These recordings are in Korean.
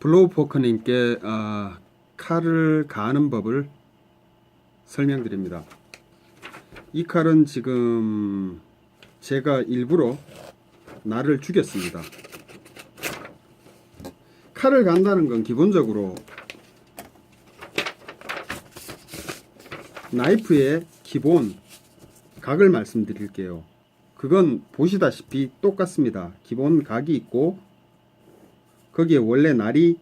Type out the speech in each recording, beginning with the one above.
블로우 포커님께 어, 칼을 가는 법을 설명드립니다. 이 칼은 지금 제가 일부러 나를 죽였습니다. 칼을 간다는 건 기본적으로 나이프의 기본 각을 말씀드릴게요. 그건 보시다시피 똑같습니다. 기본 각이 있고 거기에 원래 날이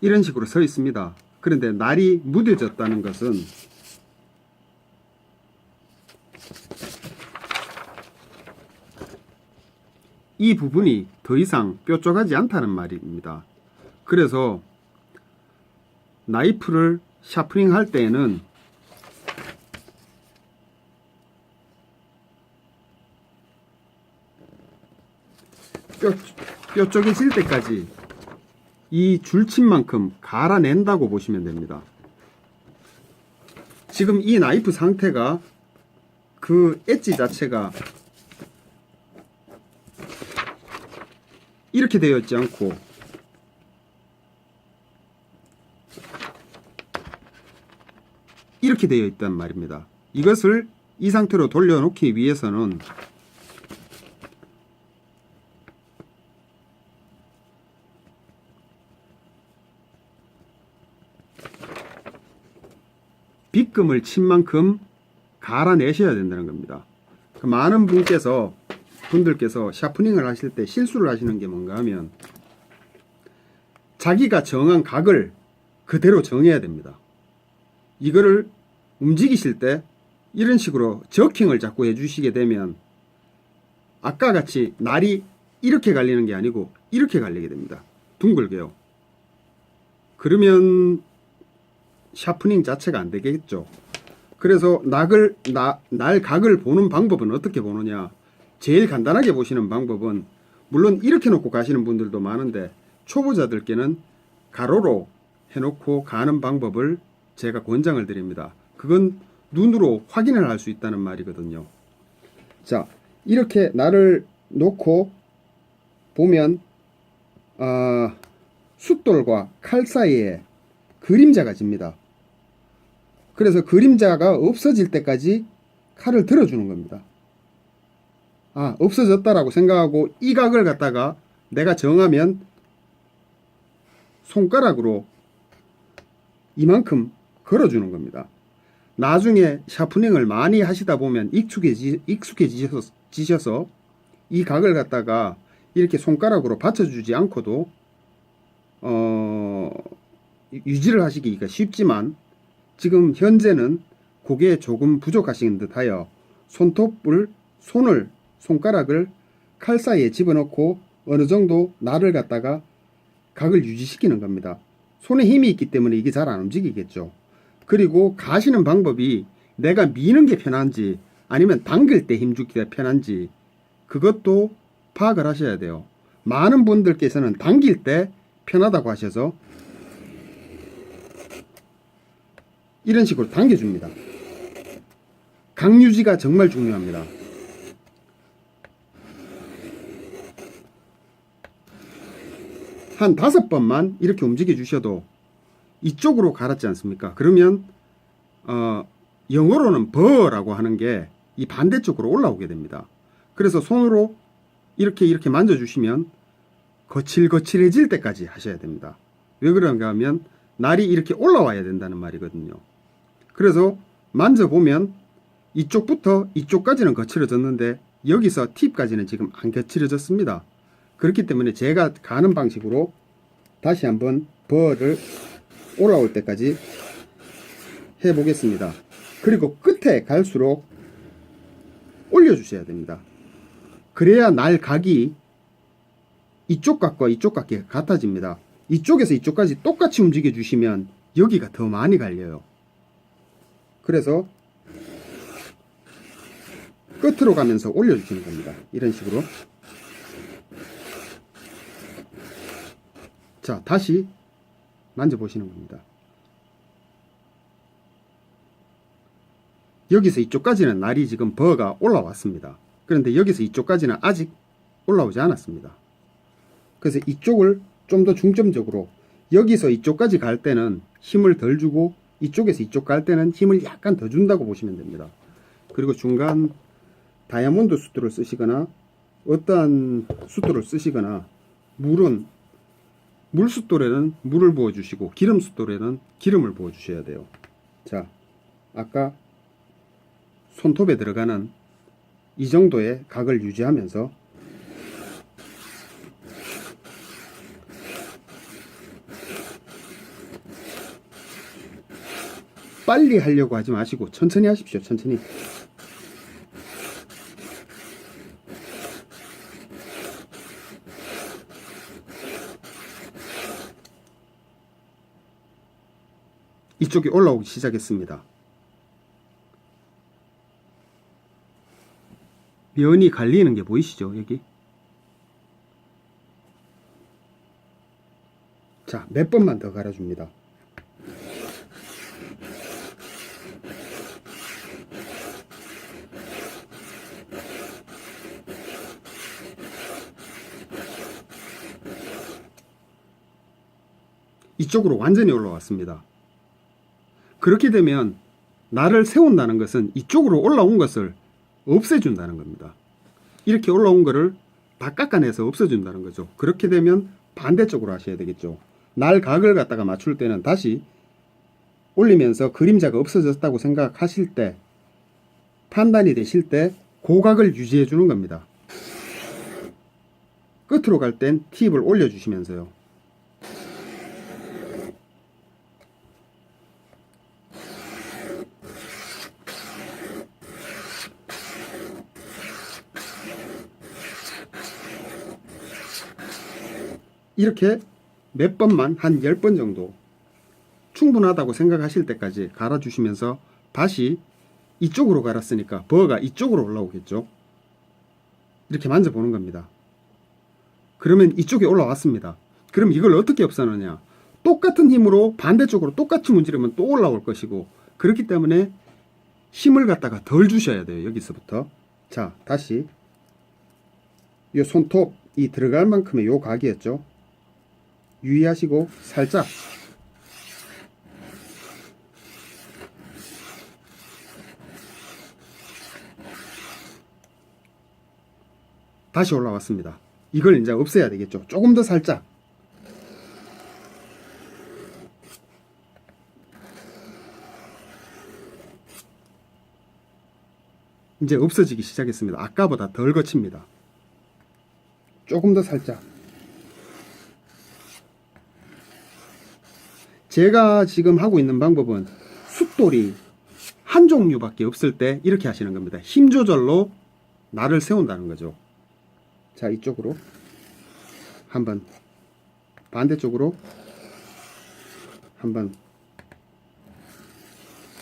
이런 식으로 서 있습니다. 그런데 날이 무뎌졌다는 것은 이 부분이 더 이상 뾰족하지 않다는 말입니다. 그래서 나이프를 샤프닝 할 때에는 뼈, 뾰족해질 때까지 이 줄침만큼 갈아낸다고 보시면 됩니다. 지금 이 나이프 상태가 그 엣지 자체가 이렇게 되어 있지 않고 이렇게 되어 있단 말입니다. 이것을 이 상태로 돌려놓기 위해서는 빗금을 친 만큼 갈아내셔야 된다는 겁니다. 그 많은 분께서 분들께서 샤프닝을 하실 때 실수를 하시는 게 뭔가 하면 자기가 정한 각을 그대로 정해야 됩니다. 이거를 움직이실 때 이런 식으로 저킹을 자꾸 해주시게 되면 아까 같이 날이 이렇게 갈리는 게 아니고 이렇게 갈리게 됩니다. 둥글게요. 그러면 샤프닝 자체가 안 되겠죠. 그래서 낙을 나, 날 각을 보는 방법은 어떻게 보느냐? 제일 간단하게 보시는 방법은 물론 이렇게 놓고 가시는 분들도 많은데 초보자들께는 가로로 해놓고 가는 방법을 제가 권장을 드립니다. 그건 눈으로 확인을 할 수 있다는 말이거든요. 자, 이렇게 날을 놓고 보면 아, 숫돌과 칼 사이에 그림자가 집니다. 그래서 그림자가 없어질 때까지 칼을 들어주는 겁니다. 아, 없어졌다라고 생각하고 이 각을 갖다가 내가 정하면 손가락으로 이만큼 걸어주는 겁니다. 나중에 샤프닝을 많이 하시다 보면 익숙해지, 익숙해지셔서 지셔서 이 각을 갖다가 이렇게 손가락으로 받쳐주지 않고도 어, 유지를 하시기가 쉽지만 지금 현재는 그게 조금 부족하신 듯하여 손톱을 손을 손가락을 칼 사이에 집어넣고 어느 정도 날을 갖다가 각을 유지시키는 겁니다. 손에 힘이 있기 때문에 이게 잘 안 움직이겠죠. 그리고 가시는 방법이 내가 미는 게 편한지 아니면 당길 때 힘주기가 편한지 그것도 파악을 하셔야 돼요. 많은 분들께서는 당길 때 편하다고 하셔서 이런 식으로 당겨줍니다. 강유지가 정말 중요합니다. 한 다섯 번만 이렇게 움직여 주셔도 이쪽으로 갈았지 않습니까? 그러면 어, 영어로는 버라고 하는 게 이 반대쪽으로 올라오게 됩니다. 그래서 손으로 이렇게 이렇게 만져주시면 거칠거칠해질 때까지 하셔야 됩니다. 왜 그런가 하면 날이 이렇게 올라와야 된다는 말이거든요. 그래서 만져보면 이쪽부터 이쪽까지는 거칠어졌는데 여기서 팁까지는 지금 안 거칠어졌습니다. 그렇기 때문에 제가 가는 방식으로 다시 한번 벌을 올라올 때까지 해보겠습니다. 그리고 끝에 갈수록 올려주셔야 됩니다. 그래야 날 각이 이쪽 각과 이쪽 각이 같아집니다. 이쪽에서 이쪽까지 똑같이 움직여 주시면 여기가 더 많이 갈려요. 그래서 끝으로 가면서 올려주시는 겁니다. 이런 식으로. 자, 다시 만져보시는 겁니다. 여기서 이쪽까지는 날이 지금 버가 올라왔습니다. 그런데 여기서 이쪽까지는 아직 올라오지 않았습니다. 그래서 이쪽을 좀 더 중점적으로 여기서 이쪽까지 갈 때는 힘을 덜 주고 이쪽에서 이쪽 갈 때는 힘을 약간 더 준다고 보시면 됩니다. 그리고 중간 다이아몬드 숫도를 쓰시거나 어떠한 숫도를 쓰시거나 물은 물 숫돌에는 물을 부어 주시고 기름 숫돌에는 기름을 부어 주셔야 돼요. 자, 아까 손톱에 들어가는 이 정도의 각을 유지하면서 빨리 하려고 하지 마시고 천천히 하십시오. 천천히. 이쪽이 올라오기 시작했습니다. 면이 갈리는 게 보이시죠? 여기. 자, 몇 번만 더 갈아줍니다. 이쪽으로 완전히 올라왔습니다. 그렇게 되면 나를 세운다는 것은 이쪽으로 올라온 것을 없애준다는 겁니다. 이렇게 올라온 것을 다 깎아내서 없애준다는 거죠. 그렇게 되면 반대쪽으로 하셔야 되겠죠. 날 각을 갖다가 맞출 때는 다시 올리면서 그림자가 없어졌다고 생각하실 때 판단이 되실 때 고각을 유지해 주는 겁니다. 끝으로 갈 땐 팁을 올려주시면서요. 이렇게 몇 번만 한 10번 정도 충분하다고 생각하실 때까지 갈아주시면서 다시 이쪽으로 갈았으니까 버가 이쪽으로 올라오겠죠. 이렇게 만져보는 겁니다. 그러면 이쪽에 올라왔습니다. 그럼 이걸 어떻게 없애느냐? 똑같은 힘으로 반대쪽으로 똑같이 문지르면 또 올라올 것이고 그렇기 때문에 힘을 갖다가 덜 주셔야 돼요. 여기서부터. 자, 다시 이 손톱 이 들어갈 만큼의 요 각이었죠. 유의하시고 살짝 다시 올라왔습니다. 이걸 이제 없애야 되겠죠. 조금 더 살짝. 이제 없어지기 시작했습니다. 아까보다 덜 거칩니다. 조금 더 살짝. 제가 지금 하고 있는 방법은 숫돌이 한 종류밖에 없을 때 이렇게 하시는 겁니다. 힘 조절로 나를 세운다는 거죠. 자, 이쪽으로 한번 반대쪽으로 한번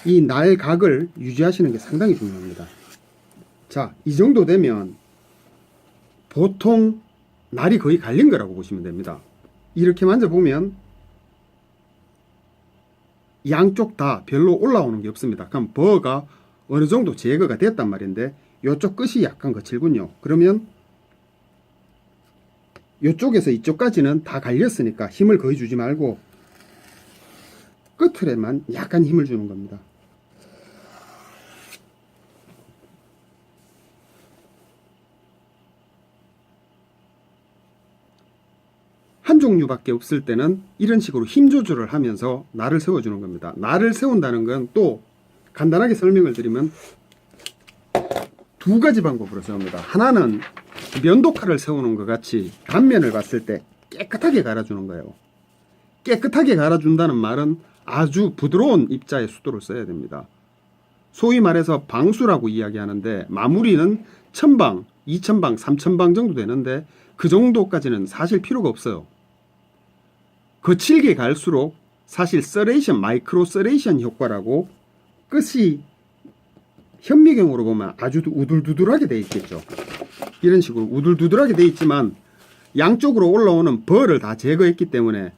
이 날 각을 유지하시는 게 상당히 중요합니다. 자, 이 정도 되면 보통 날이 거의 갈린 거라고 보시면 됩니다. 이렇게 만져보면 양쪽 다 별로 올라오는 게 없습니다. 그럼 버가 어느 정도 제거가 됐단 말인데 이쪽 끝이 약간 거칠군요. 그러면 이쪽에서 이쪽까지는 다 갈렸으니까 힘을 거의 주지 말고 끝을에만 약간 힘을 주는 겁니다. 한 종류밖에 없을 때는 이런 식으로 힘 조절을 하면서 날을 세워주는 겁니다. 날을 세운다는 건 또 간단하게 설명을 드리면 두 가지 방법으로 세웁니다. 하나는 면도칼을 세우는 것 같이 단면을 봤을 때 깨끗하게 갈아주는 거예요. 깨끗하게 갈아준다는 말은 아주 부드러운 입자의 수도를 써야 됩니다. 소위 말해서 방수라고 이야기하는데 마무리는 천방, 이천방, 삼천방 정도 되는데 그 정도까지는 사실 필요가 없어요. 거칠게 갈수록 사실 서레이션, 마이크로 서레이션 효과라고 끝이 현미경으로 보면 아주 우둘두둘하게 돼 있겠죠. 이런 식으로 우둘두둘하게 돼 있지만 양쪽으로 올라오는 벌을 다 제거했기 때문에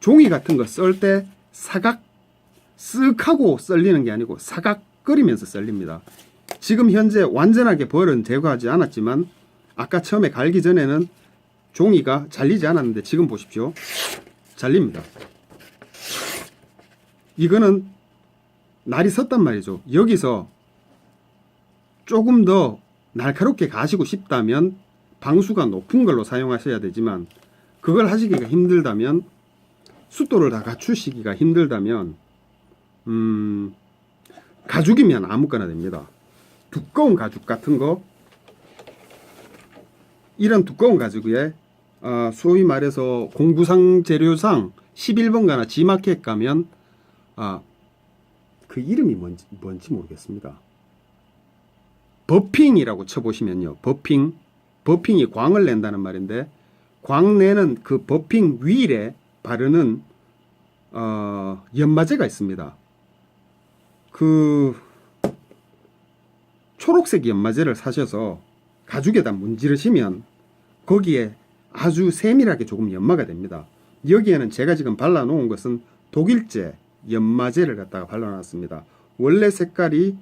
종이 같은 거 썰 때 사각 쓱 하고 썰리는 게 아니고 사각거리면서 썰립니다. 지금 현재 완전하게 벌은 제거하지 않았지만 아까 처음에 갈기 전에는 종이가 잘리지 않았는데 지금 보십시오. 잘립니다. 이거는 날이 섰단 말이죠. 여기서 조금 더 날카롭게 가시고 싶다면 방수가 높은 걸로 사용하셔야 되지만 그걸 하시기가 힘들다면 숫도를 다 갖추시기가 힘들다면 음 가죽이면 아무거나 됩니다. 두꺼운 가죽 같은 거 이런 두꺼운 가죽에 어, 소위 말해서 공구상 재료상 11번 가나 G마켓 가면 아, 그 이름이 뭔지, 뭔지 모르겠습니다. 버핑이라고 쳐보시면요. 버핑. 버핑이 광을 낸다는 말인데 광 내는 그 버핑 윌에 바르는 어, 연마제가 있습니다. 그 초록색 연마제를 사셔서 가죽에다 문지르시면 거기에 아주 세밀하게 조금 연마가 됩니다. 여기에는 제가 지금 발라놓은 것은 독일제 연마제를 갖다가 발라놨습니다. 원래 색깔이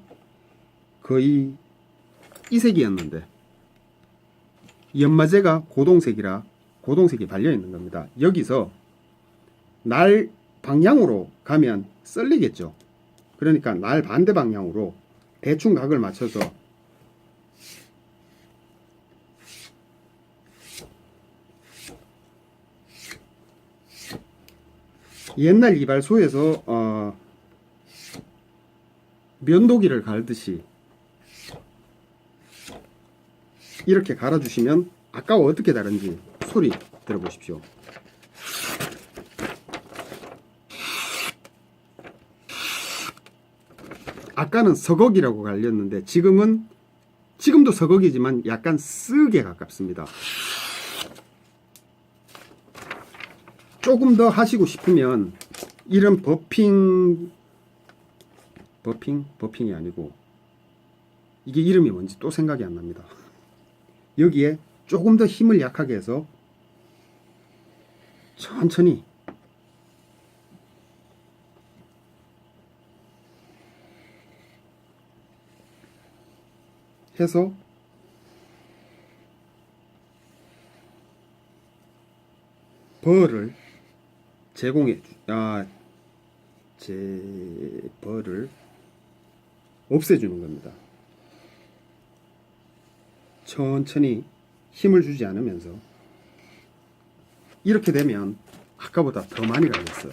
거의 이 색이었는데 연마제가 고동색이라 고동색이 발려 있는 겁니다. 여기서 날 방향으로 가면 썰리겠죠. 그러니까 날 반대 방향으로 대충 각을 맞춰서 옛날 이발소에서 어, 면도기를 갈듯이 이렇게 갈아주시면 아까와 어떻게 다른지 소리 들어보십시오. 아까는 서걱이라고 갈렸는데 지금은 지금도 서걱이지만 약간 쓰게 가깝습니다. 조금 더 하시고 싶으면 이런 버핑 버핑 버핑이 아니고 이게 이름이 뭔지 또 생각이 안 납니다. 여기에 조금 더 힘을 약하게 해서 천천히 해서 벌을 제공해 주- 아, 제 벌을 없애주는 겁니다. 천천히 힘을 주지 않으면서 이렇게 되면 아까보다 더 많이 갈렸어요.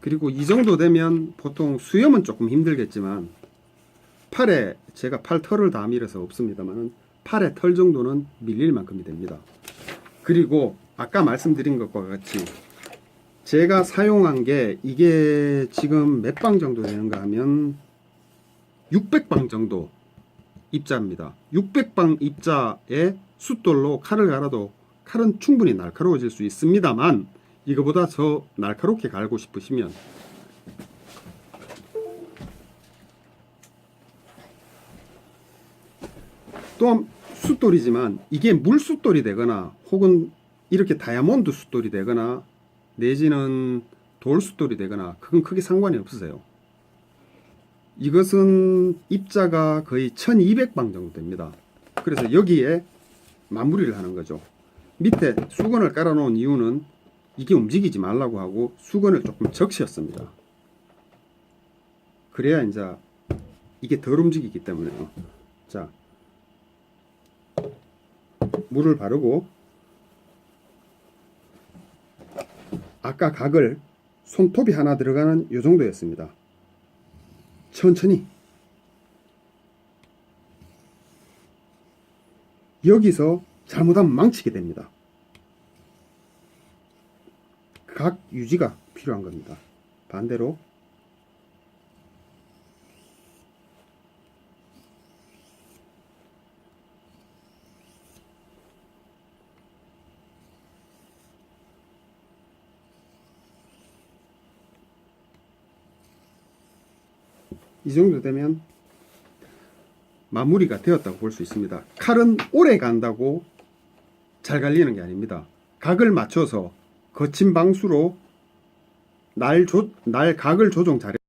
그리고 이 정도 되면 보통 수염은 조금 힘들겠지만 팔에 제가 팔 털을 다 밀어서 없습니다만 팔의 털 정도는 밀릴 만큼이 됩니다. 그리고 아까 말씀드린 것과 같이 제가 사용한 게 이게 지금 몇 방 정도 되는가 하면 600방 정도 입자입니다. 600방 입자에 숫돌로 칼을 갈아도 칼은 충분히 날카로워질 수 있습니다만 이거보다 더 날카롭게 갈고 싶으시면 또한 숫돌이지만 이게 물 숫돌이 되거나 혹은 이렇게 다이아몬드 숫돌이 되거나 내지는 돌 숫돌이 되거나 그건 크게 상관이 없으세요. 이것은 입자가 거의 1200방 정도 됩니다. 그래서 여기에 마무리를 하는 거죠. 밑에 수건을 깔아 놓은 이유는 이게 움직이지 말라고 하고 수건을 조금 적셨습니다. 그래야 이제 이게 덜 움직이기 때문에요. 자, 물을 바르고 아까 각을 손톱이 하나 들어가는 요 정도였습니다. 천천히 여기서 잘못하면 망치게 됩니다. 각 유지가 필요한 겁니다. 반대로 이 정도 되면 마무리가 되었다고 볼 수 있습니다. 칼은 오래 간다고 잘 갈리는 게 아닙니다. 각을 맞춰서 거친 방수로 날, 조, 날 각을 조정 잘해